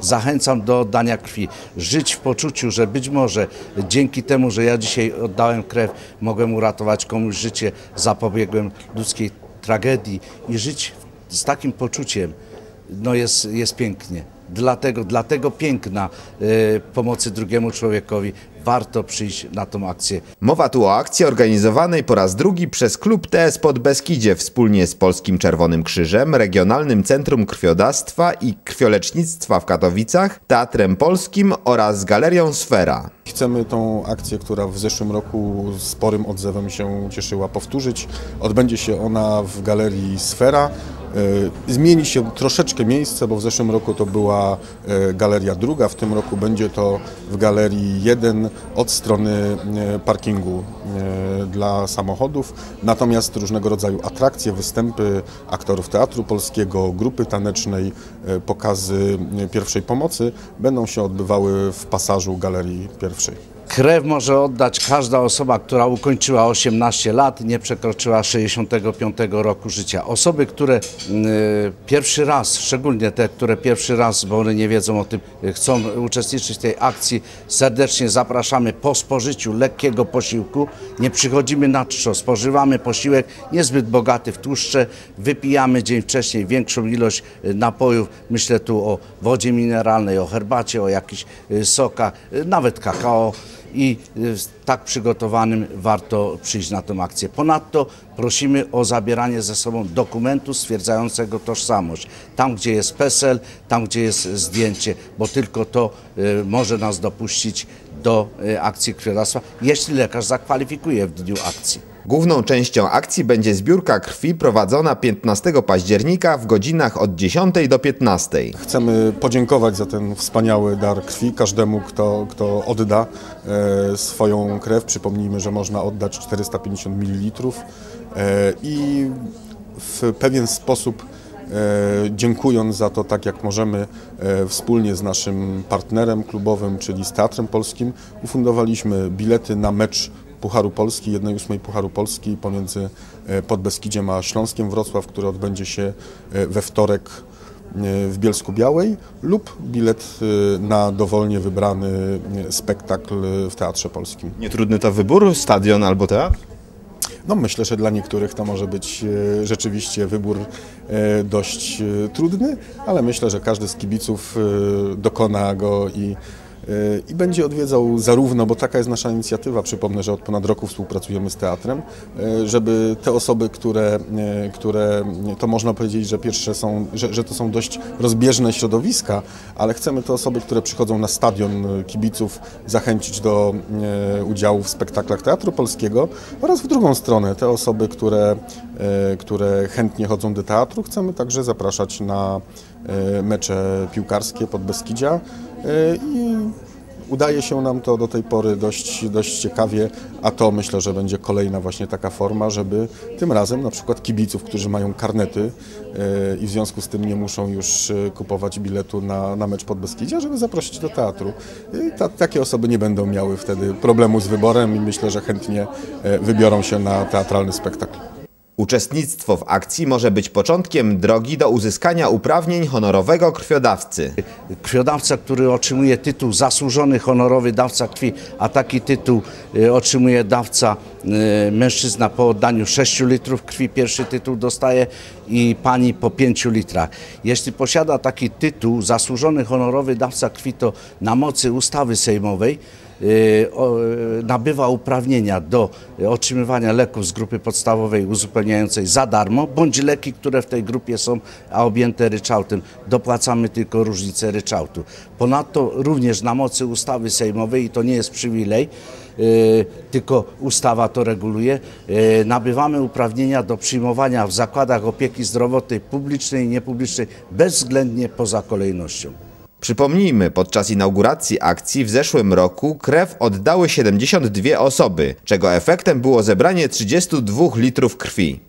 zachęcam do oddania krwi. Żyć w poczuciu, że być może dzięki temu, że ja dzisiaj oddałem krew, mogłem uratować komuś życie, zapobiegłem ludzkiej tragedii i żyć z takim poczuciem no jest, jest pięknie. Dlatego, dlatego piękna y, pomocy drugiemu człowiekowi warto przyjść na tą akcję. Mowa tu o akcji organizowanej po raz drugi przez klub TS Podbeskidzie wspólnie z Polskim Czerwonym Krzyżem, Regionalnym Centrum Krwiodawstwa i Krwiolecznictwa w Katowicach, Teatrem Polskim oraz Galerią Sfera. Chcemy tą akcję, która w zeszłym roku sporym odzewem się cieszyła, powtórzyć. Odbędzie się ona w Galerii Sfera. E, Zmieni się troszeczkę miejsce, bo w zeszłym roku to była e, galeria druga, w tym roku będzie to w galerii 1 od strony e, parkingu dla samochodów. Natomiast różnego rodzaju atrakcje, występy aktorów teatru polskiego, grupy tanecznej, pokazy pierwszej pomocy będą się odbywały w pasażu galerii pierwszej. Krew może oddać każda osoba, która ukończyła 18 lat, nie przekroczyła 65 roku życia. Osoby, które y, pierwszy raz, szczególnie te, które pierwszy raz, bo one nie wiedzą o tym, y, chcą uczestniczyć w tej akcji, serdecznie zapraszamy po spożyciu lekkiego posiłku. Nie przychodzimy na czczo, spożywamy posiłek niezbyt bogaty w tłuszcze, wypijamy dzień wcześniej większą ilość y, napojów. Myślę tu o wodzie mineralnej, o herbacie, o jakichś sokach, nawet kakao i tak przygotowanym warto przyjść na tę akcję. Ponadto prosimy o zabieranie ze sobą dokumentu stwierdzającego tożsamość. Tam, gdzie jest PESEL, tam, gdzie jest zdjęcie, bo tylko to y, może nas dopuścić do y, akcji krwiodawstwa, jeśli lekarz zakwalifikuje w dniu akcji. Główną częścią akcji będzie zbiórka krwi prowadzona 15 października w godzinach od 10 do 15. Chcemy podziękować za ten wspaniały dar krwi każdemu, kto, kto odda e, swoją krew. Przypomnijmy, że można oddać 450 ml e, i w pewien sposób e, dziękując za to tak jak możemy wspólnie z naszym partnerem klubowym, czyli z Teatrem Polskim, ufundowaliśmy bilety na mecz Pucharu Polski, 1-8 Pucharu Polski pomiędzy e, Podbeskidziem a Śląskiem Wrocław, który odbędzie się e, we wtorek e, w Bielsku Białej lub bilet na dowolnie wybrany spektakl w Teatrze Polskim. Nietrudny to wybór, stadion albo teatr? No myślę, że dla niektórych to może być rzeczywiście wybór dość trudny, ale myślę, że każdy z kibiców dokona go i i będzie odwiedzał zarówno, bo taka jest nasza inicjatywa, przypomnę, że od ponad roku współpracujemy z teatrem, e, żeby te osoby, które, e, które to można powiedzieć, że pierwsze są, że, że to są dość rozbieżne środowiska, ale chcemy te osoby, które przychodzą na stadion kibiców zachęcić do e, udziału w spektaklach Teatru Polskiego oraz w drugą stronę te osoby, które, które chętnie chodzą do teatru, chcemy także zapraszać na mecze piłkarskie pod Beskidzia i udaje się nam to do tej pory dość, dość ciekawie, a to myślę, że będzie kolejna właśnie taka forma, żeby tym razem na przykład kibiców, którzy mają karnety i w związku z tym nie muszą już kupować biletu na, na mecz pod Beskidzia, żeby zaprosić do teatru. Ta, takie osoby nie będą miały wtedy problemu z wyborem i myślę, że chętnie wybiorą się na teatralny spektakl. Uczestnictwo w akcji może być początkiem drogi do uzyskania uprawnień honorowego krwiodawcy. Krwiodawca, który otrzymuje tytuł zasłużony honorowy dawca krwi, a taki tytuł y, otrzymuje dawca y, mężczyzna po oddaniu 6 litrów krwi, pierwszy tytuł dostaje i pani po 5 litrach. Jeśli posiada taki tytuł zasłużony honorowy dawca krwi, to na mocy ustawy sejmowej nabywa uprawnienia do otrzymywania leków z grupy podstawowej uzupełniającej za darmo, bądź leki, które w tej grupie są objęte ryczałtem. Dopłacamy tylko różnicę ryczałtu. Ponadto również na mocy ustawy sejmowej, i to nie jest przywilej, y, tylko ustawa to reguluje, y, nabywamy uprawnienia do przyjmowania w zakładach opieki zdrowotnej publicznej i niepublicznej bezwzględnie poza kolejnością. Przypomnijmy, podczas inauguracji akcji w zeszłym roku krew oddały 72 osoby, czego efektem było zebranie 32 litrów krwi.